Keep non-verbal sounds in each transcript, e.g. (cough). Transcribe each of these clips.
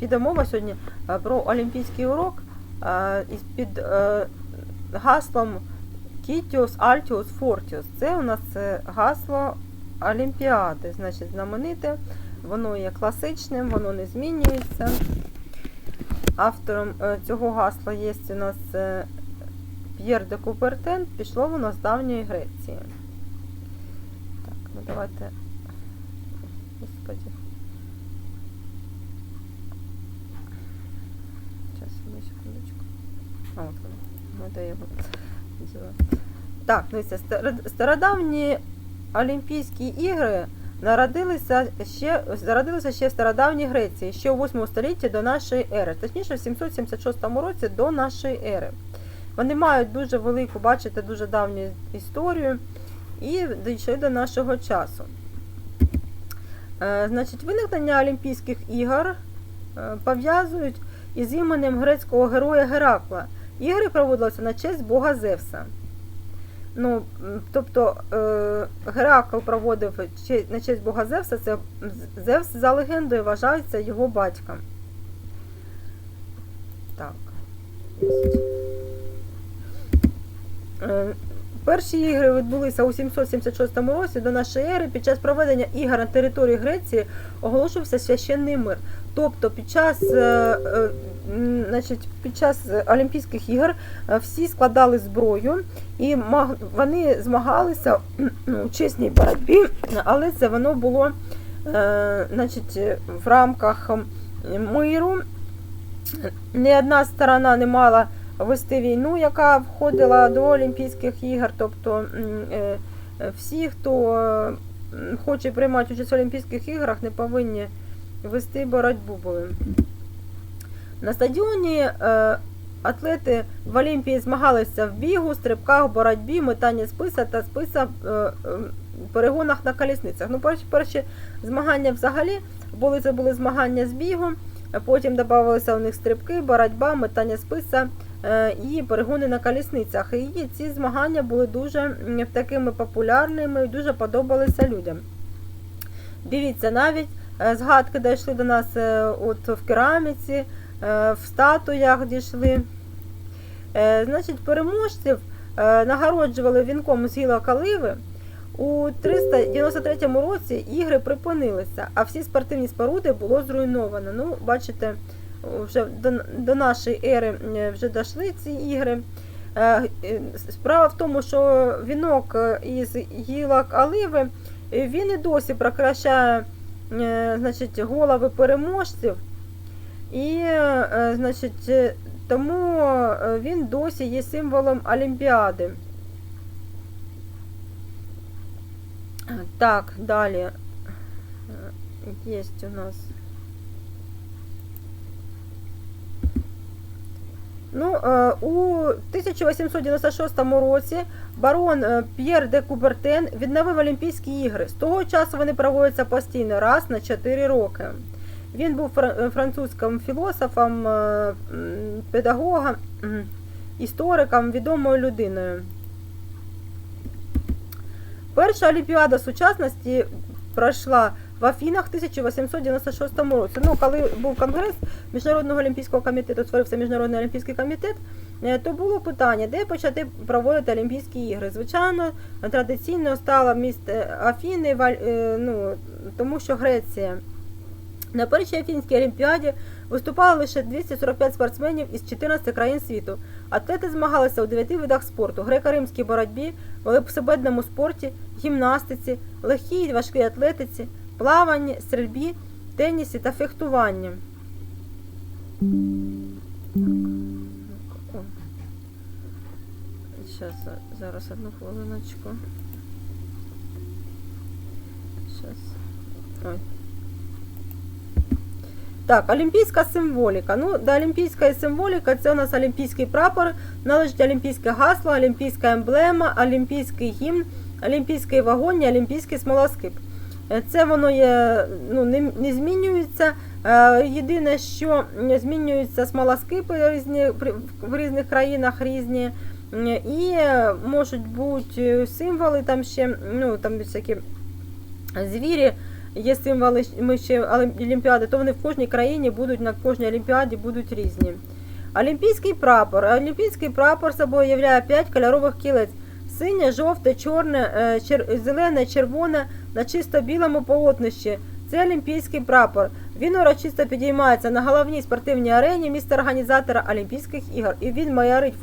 Піде мова сьогодні е, про олімпійський урок е, під е, гаслом Кітіус Альтіус Фортіус. Це у нас гасло Олімпіади, значить знамените. Воно є класичним, воно не змінюється. Автором цього гасла є у нас П'єр де Купертен. Пішло воно з давньої Греції. Так, ну давайте. Господи. Сейчас, одну секундочку. А, от воно. Ну, де діла. Так, дивіться, стародавні Олімпійські ігри народилися ще, зародилися ще в стародавній Греції, ще у 8 столітті до нашої ери, точніше в 776 році до нашої ери. Вони мають дуже велику, бачите, дуже давню історію і дійшли до нашого часу. Е, значить, виникнення Олімпійських ігор е, пов'язують із іменем грецького героя Геракла. Ігри проводилися на честь Бога Зевса. Ну, тобто е, Геракл проводив на честь Бога Зевса, це Зевс за легендою вважається його батьком. Так. Е, Перші ігри відбулися у 776 році до нашої ери. Під час проведення ігор на території Греції оголошувався священний мир. Тобто під час, е, е, значить, під час Олімпійських ігор е, всі складали зброю і вони змагалися (clears throat) ну, у чесній боротьбі, але це воно було значить, в рамках миру. Ні одна сторона не мала вести війну, яка входила до Олімпійських ігор. Тобто всі, хто хоче приймати участь в Олімпійських іграх, не повинні вести боротьбу були. На стадіоні е, атлети в Олімпії змагалися в бігу, стрибках, боротьбі, метанні списа та списа е, е, перегонах на колісницях. Ну, перші, перші змагання взагалі були це були змагання з бігу, а потім додавалися у них стрибки, боротьба, метання списа е, і перегони на колісницях. І ці змагання були дуже такими популярними і дуже подобалися людям. Дивіться, навіть згадки дійшли до нас е, от в кераміці, е, в статуях дійшли. Е, Значить, переможців е, нагороджували вінком з гілок оливи. У 393 році ігри припинилися, а всі спортивні споруди було зруйновано. Ну, бачите, вже до, до нашої ери е, вже дійшли ці ігри. Е, е, Справа в тому, що вінок е, із гілок оливи е, він і досі прикрашає е, значить, голови переможців. І, е, значить, е, тому е, він досі є символом Олімпіади. Так, далі. Е, Є у нас. Ну, е, у 1896 році барон е, П'єр де Кубертен відновив Олімпійські ігри. З того часу вони проводяться постійно, раз на 4 роки. Він був фра- французьким філософом, е, педагогом, істориком, відомою людиною. Перша Олімпіада сучасності пройшла в Афінах в 1896 році. Ну, коли був конгрес Міжнародного олімпійського комітету, створився Міжнародний олімпійський комітет, е, то було питання, де почати проводити Олімпійські ігри. Звичайно, традиційно стало місто Афіни, е, ну, тому що Греція. На першій Афінській олімпіаді виступало лише 245 спортсменів із 14 країн світу. Атлети змагалися у 9 видах спорту: греко-римській боротьбі, велосипедному спорті, гімнастиці, легкій і важкій атлетиці, плаванні, стрільбі, тенісі та фехтуванні. Зараз, зараз одну хвилиночку. Зараз. Ой. Так, олімпійська символіка. Ну, до олімпійської символіки це у нас олімпійський прапор, належить олімпійське гасло, олімпійська емблема, олімпійський гімн, олімпійський вогонь, і олімпійський смолоскип. Це воно є, ну, не, не змінюється. Е, Єдине, що змінюються смолоскипи різні, в різних країнах різні. І можуть бути символи там ще, ну, там всякі звірі є символи ми ще Олімпіади, то вони в кожній країні будуть на кожній Олімпіаді будуть різні. Олімпійський прапор. Олімпійський прапор собою являє 5 кольорових кілець. Синє, жовте, чорне, е, чер... зелене, червоне на чисто білому полотнищі. Це олімпійський прапор. Він урочисто підіймається на головній спортивній арені міста організатора Олімпійських ігор. І він маярить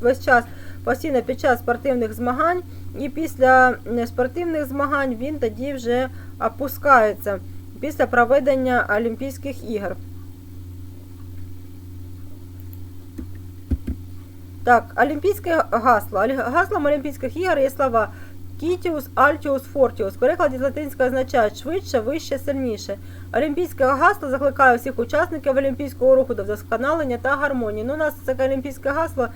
весь, час постійно під час спортивних змагань. І після е, спортивних змагань він тоді вже опускається після проведення Олімпійських ігор. Так, олімпійське гасло. Гаслом Олімпійських ігор є слова Кітіус, Альтіус, Фортіус. В перекладі з латинського означають швидше, вище, сильніше. Олімпійське гасло закликає всіх учасників олімпійського руху до вдосконалення та гармонії. Ну, у нас таке олімпійське гасло,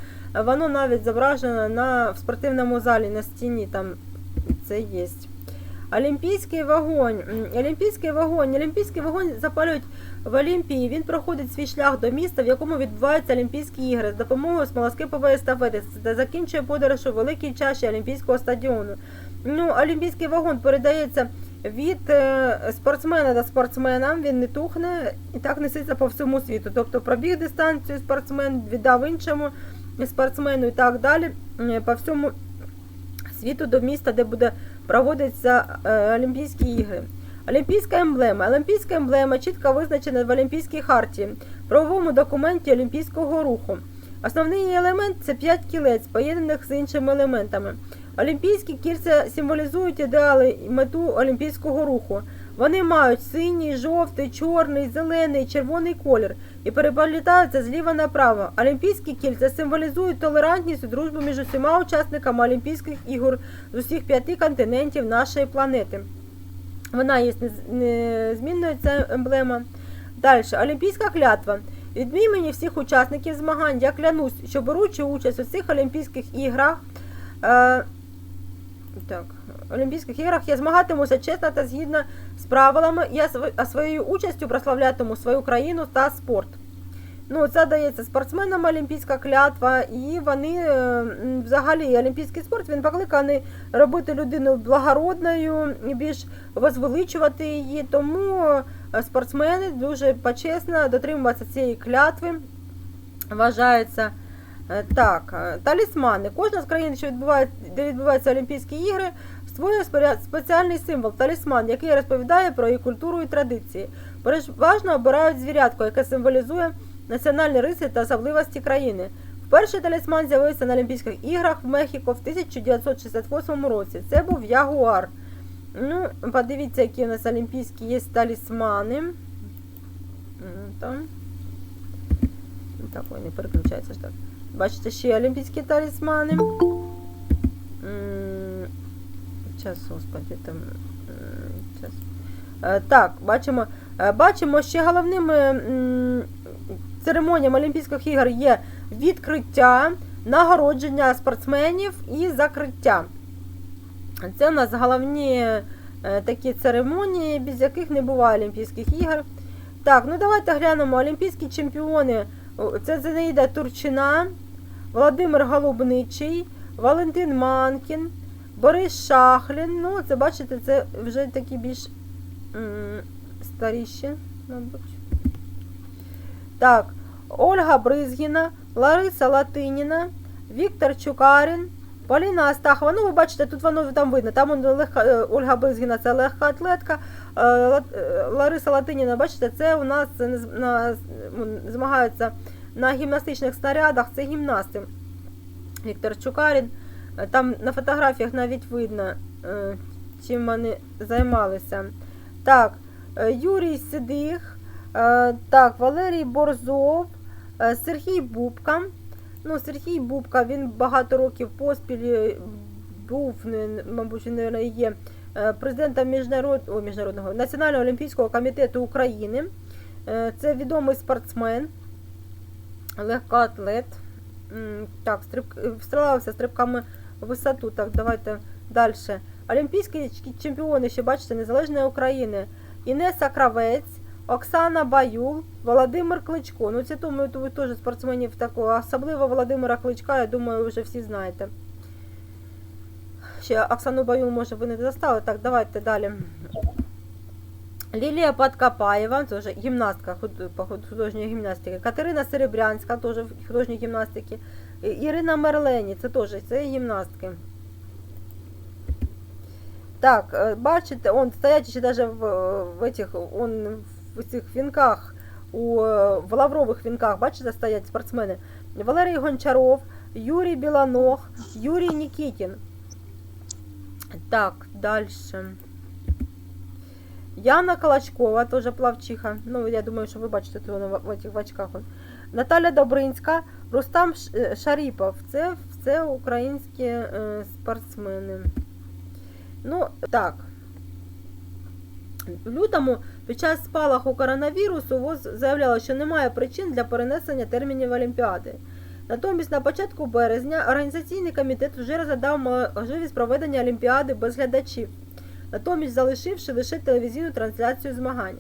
воно навіть зображено на, в спортивному залі на стіні, там це є. Олімпійський вогонь. Олімпійський вогонь. Олімпійський вогонь запалюють в Олімпії. Він проходить свій шлях до міста, в якому відбуваються Олімпійські ігри з допомогою смолоскипової естафети та закінчує подорож у великій чаші Олімпійського стадіону. Ну, Олімпійський вагон передається від е, спортсмена до спортсмена, він не тухне і так несеться по всьому світу. Тобто пробіг дистанцію спортсмен, віддав іншому спортсмену і так далі е, по всьому світу до міста, де буде проводитися е, Олімпійські ігри. Олімпійська емблема. Олімпійська емблема чітко визначена в Олімпійській харті, правовому документі Олімпійського руху. Основний елемент це п'ять кілець, поєднаних з іншими елементами. Олімпійські кільця символізують ідеали і мету олімпійського руху. Вони мають синій, жовтий, чорний, зелений, червоний колір і переплітаються зліва направо. Олімпійські кільця символізують толерантність і дружбу між усіма учасниками Олімпійських ігор з усіх п'яти континентів нашої планети. Вона є нез- незмінною, ця емблема. Далі, Олімпійська клятва. Від імені всіх учасників змагань я клянусь, що беручи участь у цих Олімпійських іграх. Е, так, Олімпійських іграх я змагатимуся чесно та згідно з правилами. Я св- своєю участю прославлятиму свою країну та спорт. Ну, це дається спортсменам олімпійська клятва, і вони е, взагалі олімпійський спорт він покликаний робити людину благородною, більш возвеличувати її. Тому е, спортсмени дуже почесно дотримуватися цієї клятви. Вважається так. е, Талісмани. Кожна з країн, що відбуває, де відбуваються Олімпійські ігри, створює спеціальний символ талісман, який розповідає про її культуру і традиції. Переважно обирають звірятко, яке символізує національні риси та особливості країни. Вперше талісман з'явився на Олімпійських іграх в Мехіко в 1968 році. Це був ягуар. Ну, подивіться, які у нас олімпійські є талісмани. Там. Так, ой, не переключається ж так. Бачите, ще олімпійські талісмани. Час, господи, там. Час. Е, Так, бачимо. Е, Бачимо, ще головними м, церемоніями Олімпійських ігор є відкриття, нагородження спортсменів і закриття. Це у нас головні е, такі церемонії, без яких не буває Олімпійських ігор. Так, ну давайте глянемо. Олімпійські чемпіони. Це Зинаїда Турчина, Володимир Голубничий, Валентин Манкін, Борис Шахлін. Ну, це бачите, це вже такі більш старіші, мабуть. Так, Ольга Бризгіна, Лариса Латиніна, Віктор Чукарін, Поліна Астахова. Ну, ви бачите, тут воно там видно. Там легка, е, Ольга Бризгіна це легка атлетка. Е, е, Лариса Латиніна, бачите, це у нас на- на, змагаються на гімнастичних снарядах, це гімнасти. Віктор Чукарін. Е, Там на фотографіях навіть видно, чим вони займалися. Так, Юрій Сидих, так, Валерій Борзов, Сергій Бубка. Ну, Сергій Бубка, він багато років поспіль був, мабуть, він мабуть, є президентом міжнарод... О, міжнародного Національного олімпійського комітету України. Е, Це відомий спортсмен, легкоатлет. Так, стриб... е, стрибками в висоту. Так, давайте далі. Олімпійські чемпіони, ще бачите, Незалежної України. Інеса Кравець, Оксана Баюл, Володимир Кличко. Ну, це думаю, то теж спортсменів такого, особливо Володимира Кличка, я думаю, вже всі знаєте. Ще Оксану Баюл, може, ви не застали. Так, давайте далі. Лілія Подкопаєва, теж гімнастка художньої гімнастики. Катерина Серебрянська, теж художньої гімнастики. Ірина Мерлені, це теж це гімнастки. Так, е, бачите, он стоять ще даже в, в этих, он в цих вінках, у, в лаврових вінках, бачите, стоять спортсмени. Валерій Гончаров, Юрій Біланог, Юрій Нікітін. Так, далі. Яна Калачкова, теж плавчиха. Ну, я думаю, що ви бачите вона в этих в очках. Наталя Добринська, Рустам е, Шаріпов. Це все українські е, спортсмени. Ну, так. В лютому під час спалаху коронавірусу ВОЗ заявляла, що немає причин для перенесення термінів Олімпіади. Натомість на початку березня організаційний комітет вже розглядав можливість проведення Олімпіади без глядачів, натомість залишивши лише телевізійну трансляцію змагань.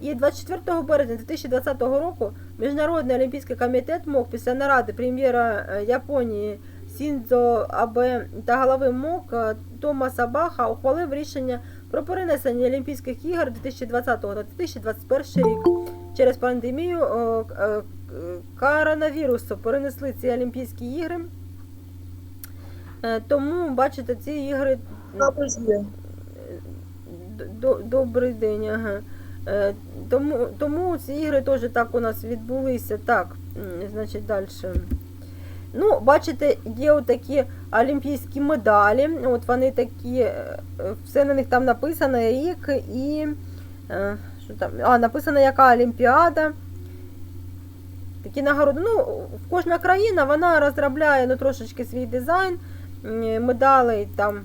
І 24 березня 2020 року Міжнародний олімпійський комітет МОК після наради прем'єра е, Японії Сіндзо Абе та голови МОК е, Томаса Баха ухвалив рішення про перенесення Олімпійських ігор 2020 та 2021 рік. Через пандемію е, коронавірусу перенесли ці Олімпійські ігри. Е, Тому, бачите, ці ігри Д- Добрий день, ага. Е, Тому, тому ці ігри теж так у нас відбулися. Так, значить, далі. Ну, бачите, є отакі олімпійські медалі. От вони такі, е, все на них там написано, рік і. Що там? А, написано, яка Олімпіада. Такі нагороди. Ну, кожна країна вона розробляє ну, трошечки свій дизайн, медалей там.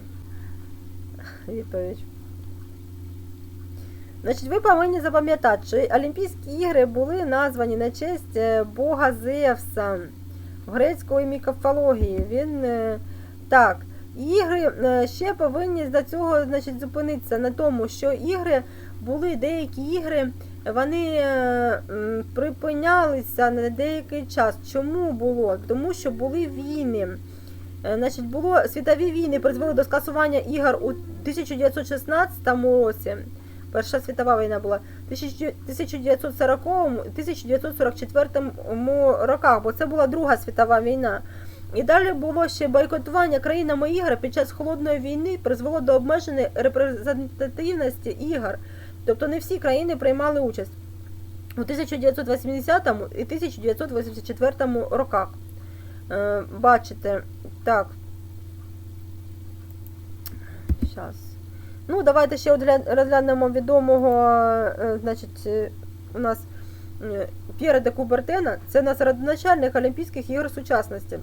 Відповідь. Значить, ви повинні запам'ятати, що Олімпійські ігри були названі на честь е, бога Зевса в грецької міфології. Він е, так. Ігри е, ще повинні до цього значить, зупинитися на тому, що ігри були деякі ігри, вони е, припинялися на деякий час. Чому було? Тому що були війни. Е, Значить, було світові війни призвели до скасування ігор у 1916 році. Перша світова війна була в 1940-1944 роках, бо це була Друга світова війна. І далі було ще бойкотування країнами ігор під час холодної війни призвело до обмеженої репрезентативності ігор. Тобто не всі країни приймали участь у 1980 і 1984 роках. Е, Бачите, так. Зараз. Ну, давайте ще розглянемо відомого, е, значить, е, у нас П'єра де Кубертена. Це у нас родоначальник Олімпійських ігор сучасності.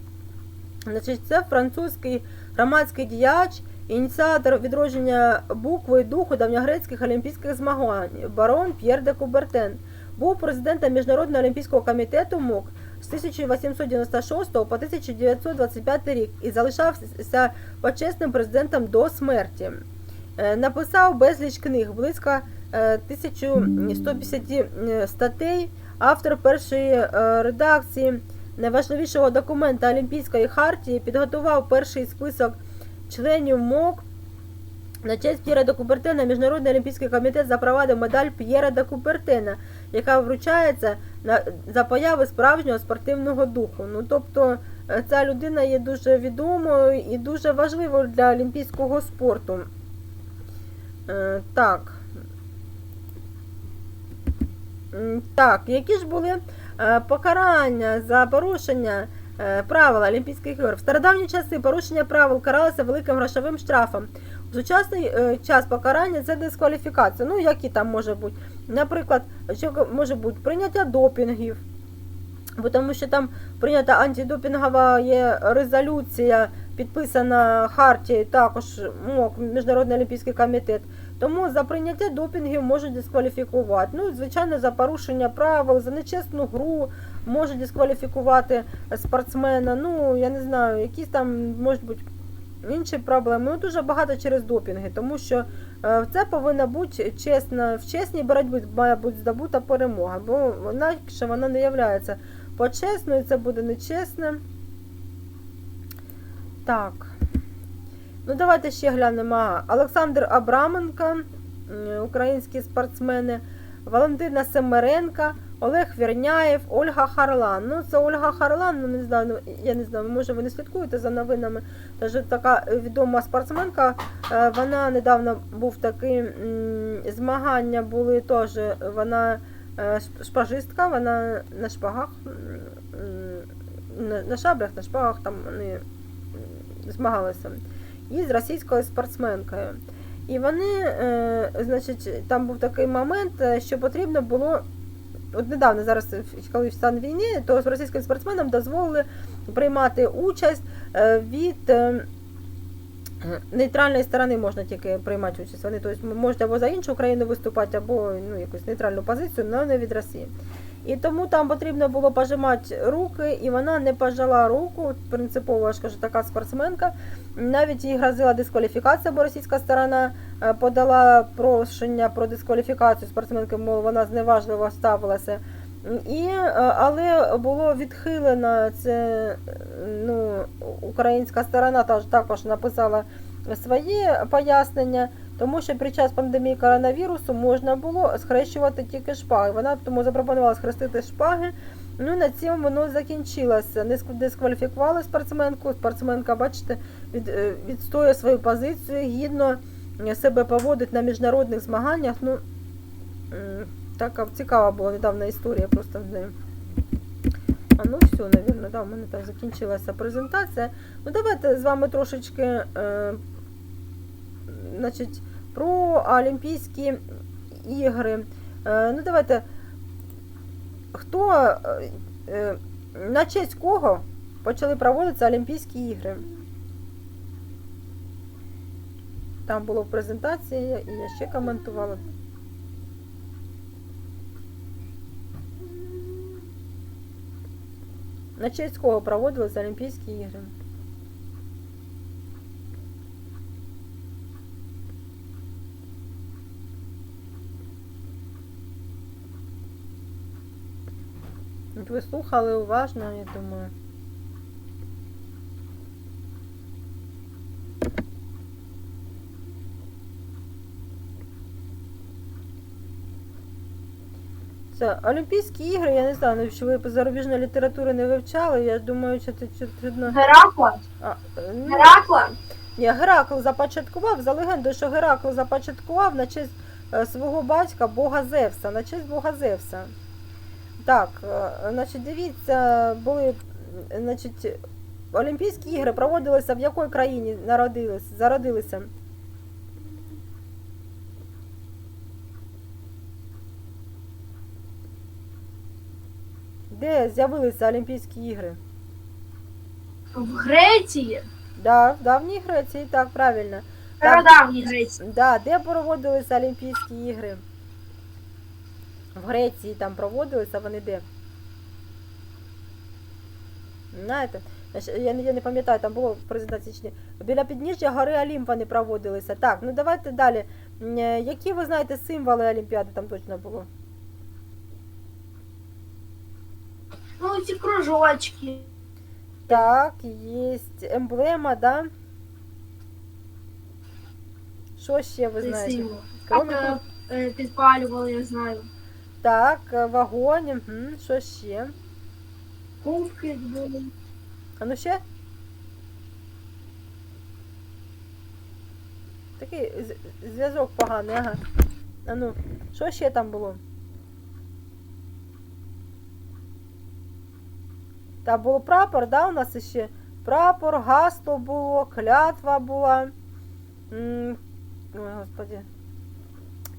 Значить, це французький громадський діяч, ініціатор відродження букви духу давньогрецьких олімпійських змагань, барон П'єр де Кубертен. Був президентом Міжнародного олімпійського комітету МОК з 1896 по 1925 рік і залишався почесним президентом до смерті. Е, Написав безліч книг, близько е, 1150 е, статей. Автор першої е, редакції найважливішого документа Олімпійської хартії підготував перший список членів МОК. На честь П'єра де Кубертена Міжнародний олімпійський комітет запровадив медаль П'єра де Кубертена, яка вручається за появи справжнього спортивного духу. Ну, тобто е, ця людина є дуже відомою і дуже важливою для олімпійського спорту. Е, так. Так, які ж були е, покарання за порушення е, правил Олімпійських ігор? В стародавні часи порушення правил каралося великим грошовим штрафом. У сучасний е, час покарання це дискваліфікація. Ну, які там може бути? Наприклад, що може бути прийняття допінгів. Бо тому що там прийнята антидопінгова є резолюція, підписана Хартією, також МОК, Міжнародний олімпійський комітет. Тому за прийняття допінгів можуть дискваліфікувати. Ну, і, звичайно, за порушення правил, за нечесну гру можуть дискваліфікувати спортсмена. Ну, я не знаю, якісь там можуть бути інші проблеми. Ну, дуже багато через допінги, тому що е, це повинна бути чесна, в чесній боротьбі має бути здобута перемога, бо інакше вона не є почесною, це буде нечесно. Так. Ну, давайте ще глянемо. Олександр Абраменко, українські спортсмени, Валентина Семеренка, Олег Вірняєв, Ольга Харлан. Ну, це Ольга Харлан, ну не знаю, ну, я не знаю, може ви не слідкуєте за новинами. Тож така відома спортсменка. Е, Вона недавно був такий м, змагання були теж. Вона е, шпажистка, вона на шпагах, на шаблях, на шпагах там вони змагалися. І з російською спортсменкою. І вони, е, значить, там був такий момент, е, що потрібно було. От недавно зараз, е, коли в стан війни, то російським спортсменам дозволили приймати участь від нейтральної сторони можна тільки приймати участь. Вони тобто, можуть або за іншу країну виступати, або ну, якусь нейтральну позицію, але не від Росії. І тому там потрібно було пожимати руки, і вона не пожала руку. Принципово, я ж кажу, така спортсменка. Навіть їй грозила дискваліфікація, бо російська сторона е, подала прошення про дискваліфікацію спортсменки, мов вона зневажливо ставилася. І, е, але було відхилено це, ну, українська сторона також написала своє пояснення, тому що під час пандемії коронавірусу можна було схрещувати тільки шпаги. Вона тому запропонувала схрестити шпаги. Ну, на цьому воно закінчилося. Не дискваліфікували спортсменку. Спортсменка, бачите, від, е, відстоює свою позицію, гідно е, себе поводить на міжнародних змаганнях. Ну, така цікава була недавна історія просто з нею. А ну все, навірно, да, у мене там закінчилася презентація. Ну, давайте з вами трошечки е, значить, про Олімпійські ігри. Е, ну, давайте. Хто, е, е, на честь кого почали проводитися Олімпійські ігри? Там було в презентації, і я ще коментувала. На честь кого проводилися Олімпійські ігри? От Ви слухали уважно, я думаю. Це Олімпійські ігри, я не знаю, ну, що ви зарубіжної літератури не вивчали, я думаю, що це чудно. Геракла? А, е, ну, Геракла? ні, Геракл започаткував за легендою, що Геракл започаткував на честь е, свого батька Бога Зевса, на честь Бога Зевса. Так, е, значить, дивіться, були значить, Олімпійські ігри проводилися в якій країні народились, зародилися? Де з'явилися Олімпійські ігри? В Греції? Да, в давній Греції, так, правильно. Стародавній Греції. Да, де проводилися Олімпійські ігри? В Греції там проводилися, вони де? Знаєте, я, не- я не пам'ятаю, там було в презентації. Біля підніжжя гори Олімп вони проводилися. Так, ну давайте далі. Е, Які ви знаєте символи Олімпіади там точно було? Ну, ці кружочки. Так, є емблема, да? Що ще ви Це знаєте? символ. Кроме Так, підпалювали, я знаю. Так, е, вогонь, угу. що ще? Кубки були. А ну ще? Такий зв'язок поганий, ага. А ну, що ще там було? Там було прапор, да, у нас ще? Прапор, гасло було, клятва була. М, Ой, господи.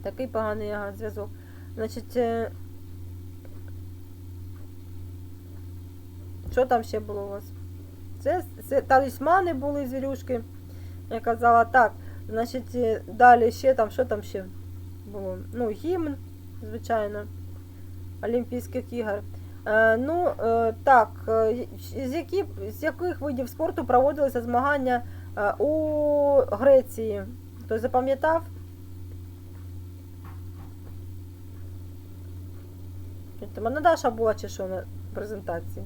Такий поганий ага, зв'язок. Значить. е, Що там ще було у вас? Це, це талісмани були звірюшки. Я казала так. Значить, е, далі ще там, що там ще було? Ну, гімн, звичайно, Олімпійських ігор. Е, ну, е, так, е, з, які, з яких видів спорту проводилися змагання у Греції? Хтось запам'ятав? Там Анна Даша була чи що на презентації?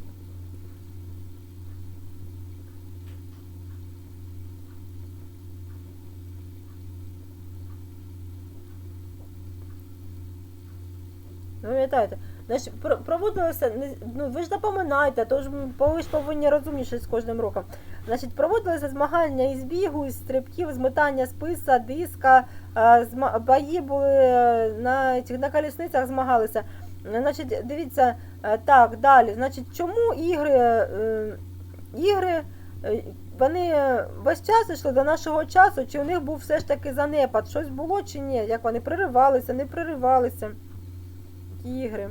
Пам'ятаєте? Значить, проводилося, ну ви ж запам'ятаєте, тож м, ви ж повинні розумніше з кожним роком. Значить, проводилися змагання із бігу, із стрибків, з метання списа, диска, е, бої були е, на, на колісницях змагалися. Значить, дивіться, е, так, далі. Значить, чому ігри, е, ігри е, вони весь час йшли до нашого часу, чи у них був все ж таки занепад? Щось було чи ні? Як вони приривалися, не приривалися? Ті ігри.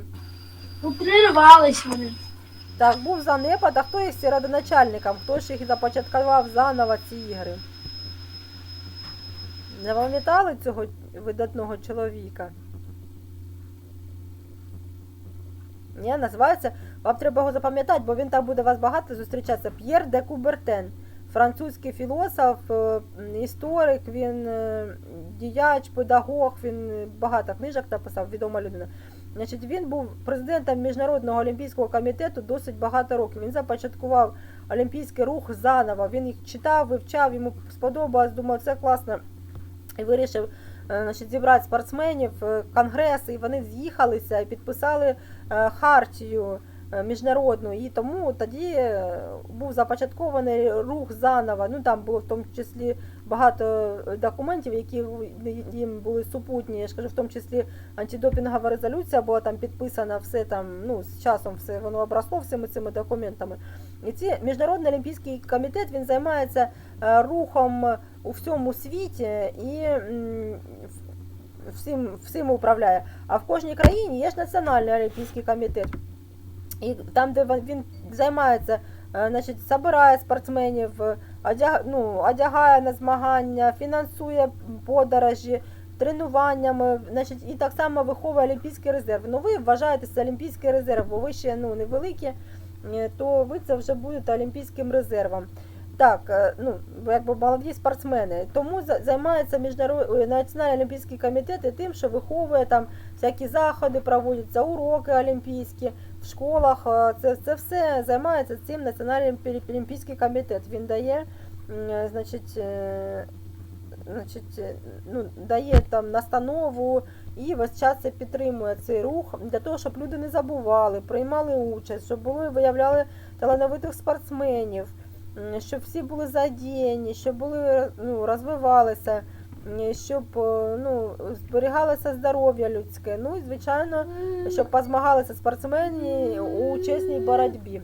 Ну, прервались вони. Так, був занепад, а хто їх всі родоначальником? Хто ж їх започаткував заново ці ігри? Не пам'ятали цього видатного чоловіка? Ні, називається. Вам треба його запам'ятати, бо він там буде вас багато зустрічатися. П'єр де Кубертен. Французький філософ, е, історик, він е, діяч, педагог, він багато книжок написав, відома людина. Значить, він був президентом Міжнародного олімпійського комітету досить багато років. Він започаткував олімпійський рух заново. Він їх читав, вивчав, йому сподобалось, думав, це класно. І вирішив е, значить, зібрати спортсменів, конгрес, і вони з'їхалися і підписали хартію е, міжнародну. І тому тоді е, був започаткований рух заново. Ну там було в тому числі багато документів, які їм були супутні. Я ж кажу, в тому числі антидопінгова резолюція була там підписана, все там, ну, з часом все воно обросло всіми цими документами. І ці Міжнародний олімпійський комітет він займається е, рухом у всьому світі і всім, всім управляє. А в кожній країні є ж Національний олімпійський комітет. І там, де він- займається, е, значить, збирає спортсменів, е, одяг, ну, одягає на змагання, фінансує подорожі, тренуваннями, значить, і так само виховує Олімпійський резерв. Ну, ви вважаєте Олімпійський резерв, бо ви ще ну, невеликі, е, то ви це вже будете Олімпійським резервом. Так, е, ну, якби молоді спортсмени. Тому за- займається міжнародний національний олімпійський комітет і тим, що виховує там всякі заходи, проводяться уроки олімпійські в школах. е, Це, це все займається цим національний Олімпі- олімпійський комітет. Він дає, е, значить, е, значить, е, ну, дає там настанову і весь час це підтримує цей рух для того, щоб люди не забували, приймали участь, щоб були виявляли талановитих спортсменів щоб всі були задіяні, щоб були ну, розвивалися, щоб е, ну, зберігалося здоров'я людське. Ну і звичайно, щоб позмагалися спортсмени у чесній боротьбі.